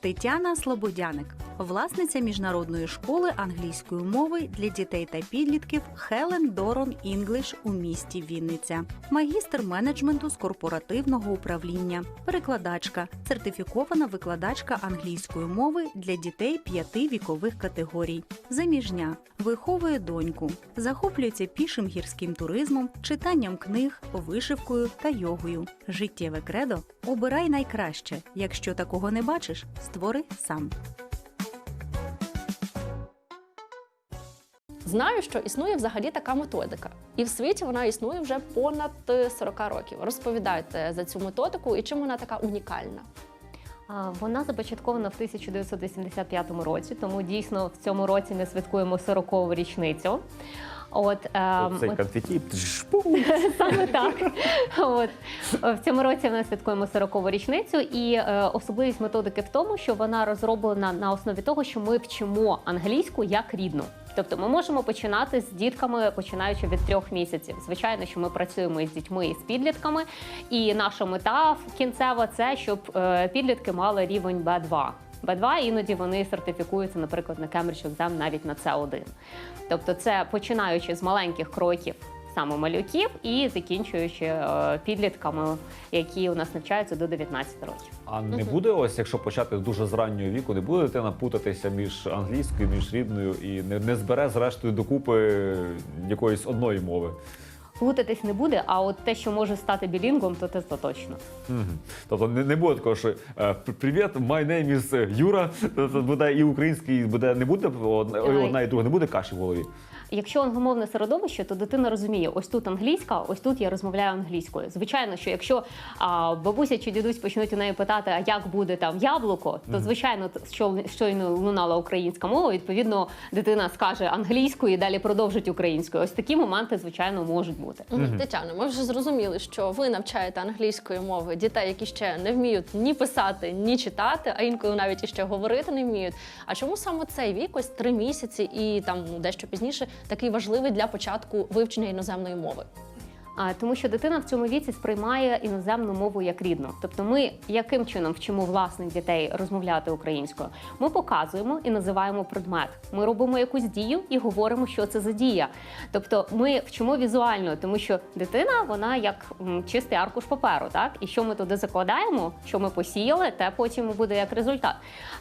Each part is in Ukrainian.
Тетяна Слободяник, власниця міжнародної школи англійської мови для дітей та підлітків Helen Doron English у місті Вінниця, магістр менеджменту з корпоративного управління, перекладачка, сертифікована викладачка англійської мови для дітей п'яти вікових категорій, заміжня, виховує доньку, захоплюється пішим гірським туризмом, читанням книг, вишивкою та йогою. Життєве кредо. Обирай найкраще. Якщо такого не бачиш, створи сам. Знаю, що існує взагалі така методика, і в світі вона існує вже понад е, 40 років. Розповідайте за цю методику і чим вона така унікальна. Вона започаткована в 1985 році, тому дійсно в цьому році ми святкуємо 40-ту річницю. От, ем, Цей конфеті. саме так. От в цьому році ми святкуємо 40-ту річницю, і е, особливість методики в тому, що вона розроблена на основі того, що ми вчимо англійську як рідну. Тобто ми можемо починати з дітками, починаючи від трьох місяців. Звичайно, що ми працюємо із дітьми і з підлітками, і наша мета кінцева це щоб е, підлітки мали рівень Б2. Б2 іноді вони сертифікуються, наприклад, на Cambridge Exam навіть на С1. Тобто, це починаючи з маленьких кроків саме малюків і закінчуючи е, підлітками, які у нас навчаються до 19 років. А не буде ось, якщо почати з дуже з раннього віку, не буде дитина путатися між англійською, між рідною і не, не збере зрештою докупи якоїсь одної мови. Плутатись не буде, а от те, що може стати білінгом, то це точно. Мгм. Тобто не, не буде такого, що е, привіт, my name is Юра. Тобто буде і український, і буде не буде одна, одна і друга, не буде каші в голові. Якщо англомовне середовище, то дитина розуміє, ось тут англійська, ось тут я розмовляю англійською. Звичайно, що якщо а, бабуся чи дідусь почнуть у неї питати, а як буде там яблуко, то звичайно, що щойно лунала українська мова, відповідно, дитина скаже англійською і далі продовжить українською. Ось такі моменти, звичайно, можуть бути. Мгм. Тетяно, ми вже зрозуміли, що ви навчаєте англійської мови дітей, які ще не вміють ні писати, ні читати, а інколи навіть іще говорити не вміють. А чому саме цей вік, ось три місяці і там дещо пізніше, такий важливий для початку вивчення іноземної мови? Тому що дитина в цьому віці сприймає іноземну мову як рідну. Тобто, ми яким чином вчимо власних дітей розмовляти українською? Ми показуємо і називаємо предмет. Ми робимо якусь дію і говоримо, що це за дія. Тобто, ми вчимо візуально, тому що дитина вона як чистий аркуш паперу, так і що ми туди закладаємо, що ми посіяли, те потім буде як результат.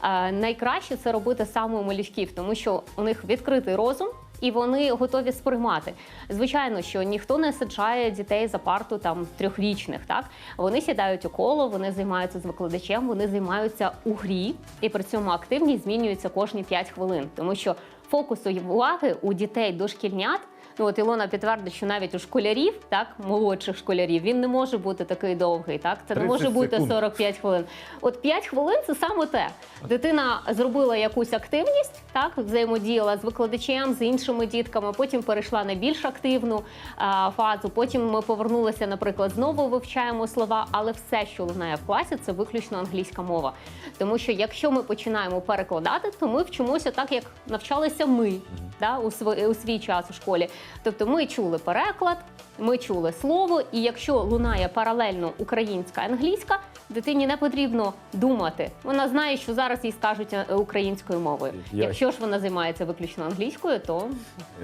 Е, найкраще це робити саме у малюків, тому що у них відкритий розум. І вони готові сприймати. Звичайно, що ніхто не саджає дітей за парту там трьохрічних. Так вони сідають у коло, вони займаються з викладачем, вони займаються у грі, і при цьому активність змінюється кожні 5 хвилин, тому що фокусу уваги у дітей дошкільнят. Ну от Ілона підтвердить, що навіть у школярів, так молодших школярів, він не може бути такий довгий. Так це не 30 може бути секунд. 45 хвилин. От 5 хвилин це саме те. Дитина зробила якусь активність, так взаємодіяла з викладачем, з іншими дітками. Потім перейшла на більш активну а, фазу. Потім ми повернулися, наприклад, знову вивчаємо слова, але все, що лунає в класі, це виключно англійська мова. Тому що якщо ми починаємо перекладати, то ми вчимося так, як навчалися ми да, у, свій, у свій час у школі. Тобто ми чули переклад, ми чули слово, і якщо лунає паралельно українська англійська, дитині не потрібно думати. Вона знає, що зараз їй скажуть е, українською мовою. Я- Якщо ж вона займається виключно англійською, то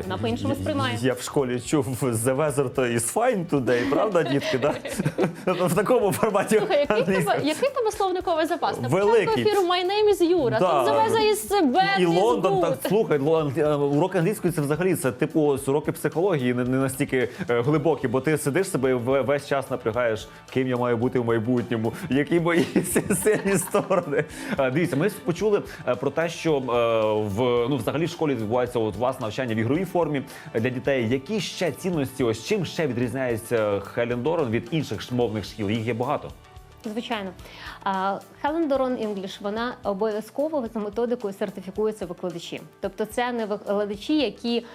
вона по-іншому сприймає. Я в школі чув The weather to is fine today, правда, дітки? Да? Тобто В такому форматі. Слухай, який тебе, який тебе словниковий запас? На Великий. початку ефіру My name is Юра. Да. Тут завеза із себе. І Лондон, так слухай, Лон- е, уроки англійської це взагалі це типу уроки психології, не, не настільки е, глибокі, бо ти сидиш себе і ве- весь час напрягаєш, ким я маю бути в майбутньому, які мої сильні сторони. Е, Дивіться, ми почули е, про те, що е, в ну взагалі в школі відбувається от власне навчання в ігровій формі для дітей. Які ще цінності, ось чим ще відрізняється Хелен Дорон від інших мовних шкіл? Їх є багато. Звичайно. А, Helen Doron English, вона обов'язково за методикою сертифікуються викладачі. Тобто це не викладачі, які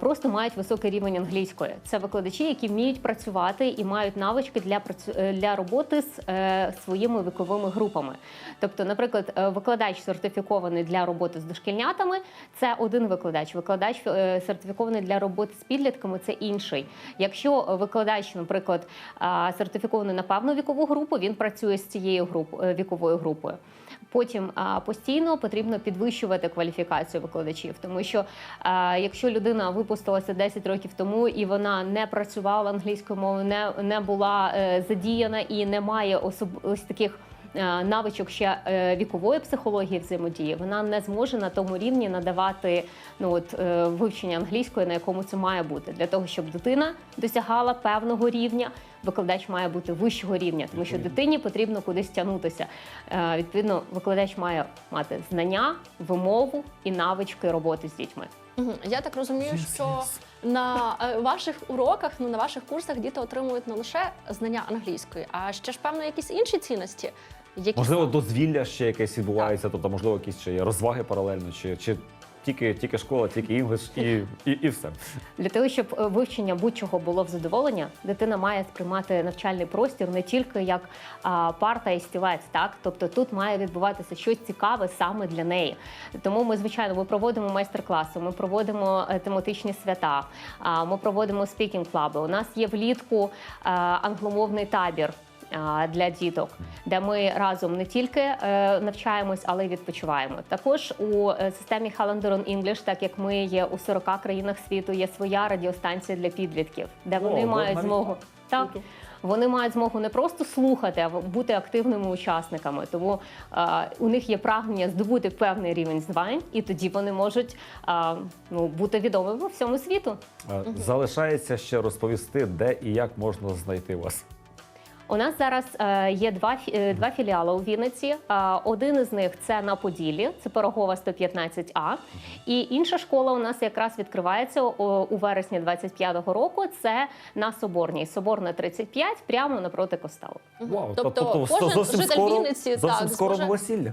просто мають високий рівень англійської. Це викладачі, які вміють працювати і мають навички для працю- е, для роботи з е, своїми віковими групами. Тобто, наприклад, е, викладач сертифікований для роботи з дошкільнятами це один викладач. Викладач сертифікований для роботи з підлітками це інший. Якщо викладач, наприклад, сертифікований на певну вікову групу, він працює з цією груп, е, віковою групою. Потім постійно потрібно підвищувати кваліфікацію викладачів, тому що якщо людина випустилася 10 років тому і вона не працювала англійською мовою, не, не була е, задіяна і не має особ... ось таких. Е, Навичок ще е, вікової психології взаємодії вона не зможе на тому рівні надавати ну от е, вивчення англійської, на якому це має бути для того, щоб дитина досягала певного рівня. Викладач має бути вищого рівня, тому що дитині потрібно кудись тягнутися. Відповідно, викладач має мати знання, вимову і навички роботи з дітьми. Я так розумію, що на ваших уроках, ну на ваших курсах діти отримують не лише знання англійської, а ще ж певно якісь інші цінності. Які Можливо, дозвілля ще якесь відбувається, тобто, можливо, якісь ще є розваги паралельно, чи, чи тільки, тільки школа, тільки інглиш і, і, і все. Для того, щоб е, вивчення будь-чого було в задоволення, дитина має сприймати навчальний простір не тільки як а, парта і стілець, так тобто тут має відбуватися щось цікаве саме для неї. Тому ми, звичайно, ми проводимо майстер-класи, ми проводимо е, тематичні свята, а, ми проводимо спікінг клаби. У нас є влітку е, англомовний табір. Для діток, де ми разом не тільки е, навчаємось, але й відпочиваємо. Також у е, системі Calendar on English, так як ми є у 40 країнах світу, є своя радіостанція для підлітків, де вони О, мають змогу так. Вони мають змогу не просто слухати, а бути активними учасниками. Тому е, у них є прагнення здобути певний рівень знань, і тоді вони можуть е, ну, бути відомими по всьому світу. Залишається ще розповісти, де і як можна знайти вас. У нас зараз е, є два фі- е, два філіали у Вінниці. Е, один із них це на Поділлі, це Пирогова 115А. І інша школа у нас якраз відкривається у вересні 25-го року. Це на Соборній, Соборна 35, прямо напроти костелу. Вау, Тобто кожен житель скоро, Вінниці, зовсім так, скоро зможе- новосілля.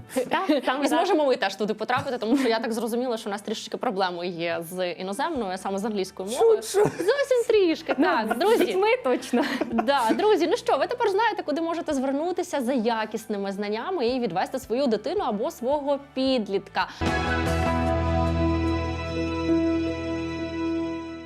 Так, І зможемо ми теж туди потрапити, тому що я так зрозуміла, що у нас трішечки проблеми є з іноземною, саме з англійською мовою. Зовсім трішки. Так, З друзі, дітьми точно. Да, друзі, ну що, ви тепер знаєте, куди можете звернутися за якісними знаннями і відвести свою дитину або свого підлітка.